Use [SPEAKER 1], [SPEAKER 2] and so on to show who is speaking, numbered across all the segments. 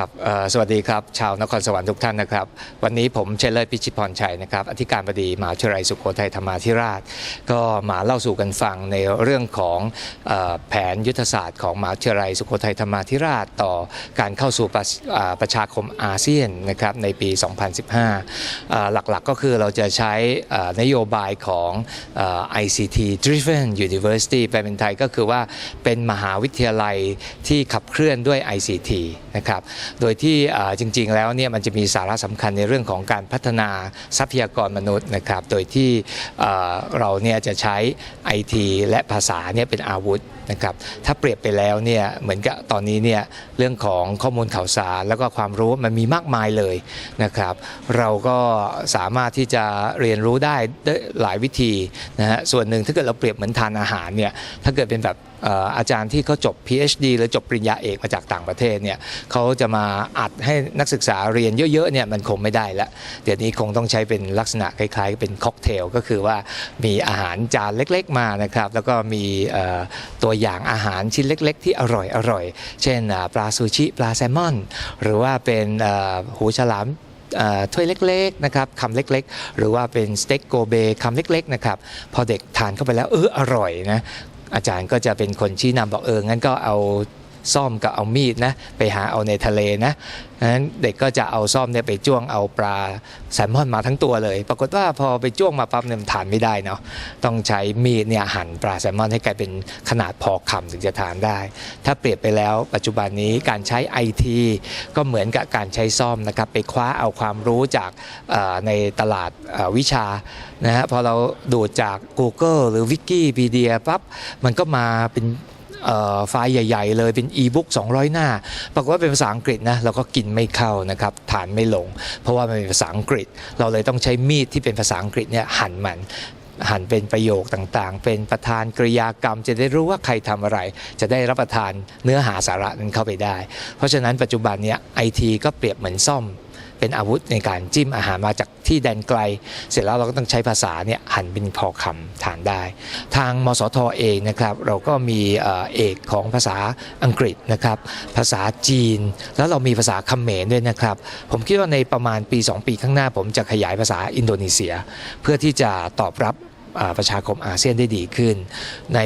[SPEAKER 1] ครับสวัสดีครับชาวนครสวรรค์ทุกท่านนะครับ วันนี้ผมเชลเลอร์พิชิตพรชัยนะครับอธิการบดีมหาวิทยาลัยสุโขทัยธรรมาธิราช ก็มาเล่าสู่กันฟังในเรื่องของอแผนยุทธศาสตร์ของมหาวิทยาลัยสุโขทัยธรรมาธิราช ต่อการเข้าสู่ประประชาคมอาเซียนนะครับในปี 2015 หลักๆก็คือเราจะใช้นโยบายของอ ICT Driven University แปลเป็นไทยก็คือว่าเป็นมหาวิทยาลัยที่ขับเคลื่อนด้วย ICT นะครับโดยที่จริงๆแล้วเนี่ยมันจะมีสาระสำคัญในเรื่องของการพัฒนาทรัพยากรมนุษย์นะครับ โดยที่เราเนี่ยจะใช้ IT และภาษาเนี่ยเป็นอาวุธนะครับถ้าเปรียบไปแล้วเนี่ยเหมือนกับตอนนี้เนี่ยเรื่องของข้อมูลข่าวสาร แล้วก็ความรู้มันมีมากมายเลยนะครับ เราก็สามารถที่จะเรียนรู้ได้หลายวิธีนะฮะส่วนหนึ่งถ้าเกิดเราเปรียบเหมือนทานอาหารเนี่ยถ้าเกิดเป็นแบบเอ่ออาจารย์ที่เขาจบ PhD หรือจบปริญญาเอกมาจากต่างประเทศเนี่ยเขาจะมาอัดให้นักศึกษาเรียนเยอะๆเนี่ยมันคงไม่ได้ละเดี๋ยวนี้คงต้องใช้เป็นลักษณะคล้าย ๆ เป็นค็อกเทลก็คือว่ามีอาหารจานเล็กๆมานะครับ แล้วก็มีตัวอย่างอาหารชิ้นเล็ก ๆ ที่อร่อยๆเช่นปลาซูชิปลาแซลมอน หรือว่าเป็นหูฉลามถ้วยเล็กๆนะครับคำเล็กๆ หรือว่าเป็นสเต็กโกเบคำเล็กๆนะครับพอเด็กทานเข้าไปแล้วเอออร่อยนะอาจารย์ก็จะเป็นคนชี้นำบอกเอองั้นก็เอา ซ่อมกับเอามีดนะไปหาเอาในทะเลนะนั้นเด็กก็จะเอาซ่อมเนี่ยไปจ้วงเอาปลาแซลมอนมาทั้งตัวเลย ปรากฏว่าพอไปจ้วงมาปั๊บเนี่ยทานไม่ได้เนาะต้องใช้มีดเนี่ยหั่นปลาแซลมอนให้กลายเป็นขนาดพอคำถึงจะทานได้ ถ้าเปรียบไปแล้วปัจจุบันนี้การใช้ไอทีก็เหมือนกับการใช้ซ่อมนะครับไปคว้าเอาความรู้จากในตลาดวิชานะฮะพอเราดูดจาก Google หรือ Wikipedia ปั๊บมันก็มาเป็น ไฟล์ใหญ่ ๆ เลยเป็นอีบุ๊ก200 หน้า ปรากฏว่าเป็นภาษาอังกฤษนะเราก็กินไม่เข้านะครับทานไม่ลง เพราะว่ามันเป็นภาษาอังกฤษ เราเลยต้องใช้มีดที่เป็นภาษาอังกฤษเนี่ยหั่นมันหั่นเป็นประโยคต่างๆ เป็นประธานกริยากรรม จะได้รู้ว่าใครทำอะไร จะได้รับประทานเนื้อหาสาระนั้นเข้าไปได้ เพราะฉะนั้นปัจจุบันเนี้ยไอทีก็เปรียบเหมือนซ่อม เป็นอาวุธในการจิ้มอาหารมาจากที่แดนไกล เสร็จแล้วเราก็ต้องใช้ภาษาเนี่ยหันเป็นพอคำทานได้ ทางมสทเองนะครับเราก็มีเอกของภาษาอังกฤษนะครับภาษาจีน แล้วเรามีภาษาเขมรด้วยนะครับ ผมคิดว่าในประมาณปี 2 ปีข้างหน้า ผมจะขยายภาษาอินโดนีเซีย เพื่อที่จะตอบรับ ประชาคมอาเซียนได้ดีขึ้น ใน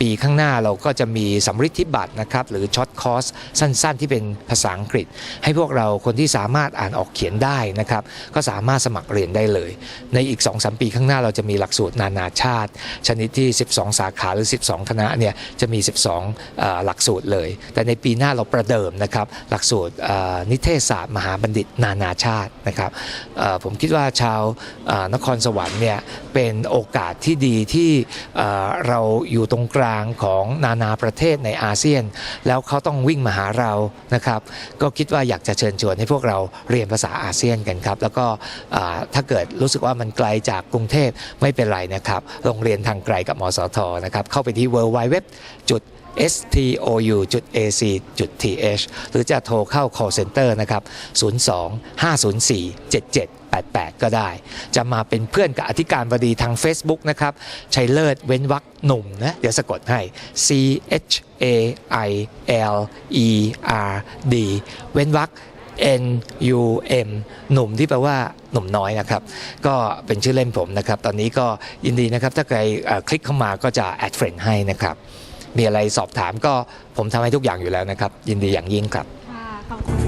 [SPEAKER 1] ปีข้างหน้าเราก็จะมีสำริดทิบัตรนะครับ หรือช็อตคอร์สสั้นๆ ที่เป็นภาษาอังกฤษ ให้พวกเราคนที่สามารถอ่านออกเขียนได้นะครับ ก็สามารถสมัครเรียนได้เลย ในอีก 2-3 ปีข้างหน้าเราจะมีหลักสูตรนานาชาติ ชนิดที่ 12 สาขาหรือ 12 คณะเนี่ยจะมี 12อ่าหลักสูตรเลย แต่ในปีหน้าเราประเดิมนะครับหลักสูตรนิเทศศาสตร์มหาบัณฑิตนานาชาตินะครับผมคิดว่าชาวนครสวรรค์เนี่ยเป็นโอกาสที่ดีที่เราอยู่ตรงกลางของนานาประเทศในอาเซียน แล้วเขาต้องวิ่งมาหาเรานะครับก็คิดว่าอยากจะเชิญชวนให้พวกเราเรียนภาษาอาเซียนกันครับ แล้วก็ถ้าเกิดรู้สึกว่ามันไกลจากกรุงเทพไม่เป็นไรนะครับโรงเรียนทางไกลกับมสทนะครับเข้าไปที่ w w w จุด stou.ac.th หรือจะโทรเข้า call center นะครับ 02 504 7788 ก็ได้ จะมาเป็นเพื่อนกับอธิการบดีทาง Facebook นะครับ ชัยเลิศเว้นวักหนุ่มนะ เดี๋ยวสะกดให้ C H A I L E R D เว้นวัก N U M หนุ่มที่แปลว่าหนุ่มน้อยนะครับ ก็เป็นชื่อเล่นผมนะครับ ตอนนี้ก็ยินดีนะครับ ถ้าใครคลิกเข้ามาก็จะแอดเฟรนให้นะครับ มีอะไรสอบถามก็ผมทำให้ทุกอย่างอยู่แล้วนะครับ ยินดีอย่างยิ่งครับ
[SPEAKER 2] ค่ะขอบคุณ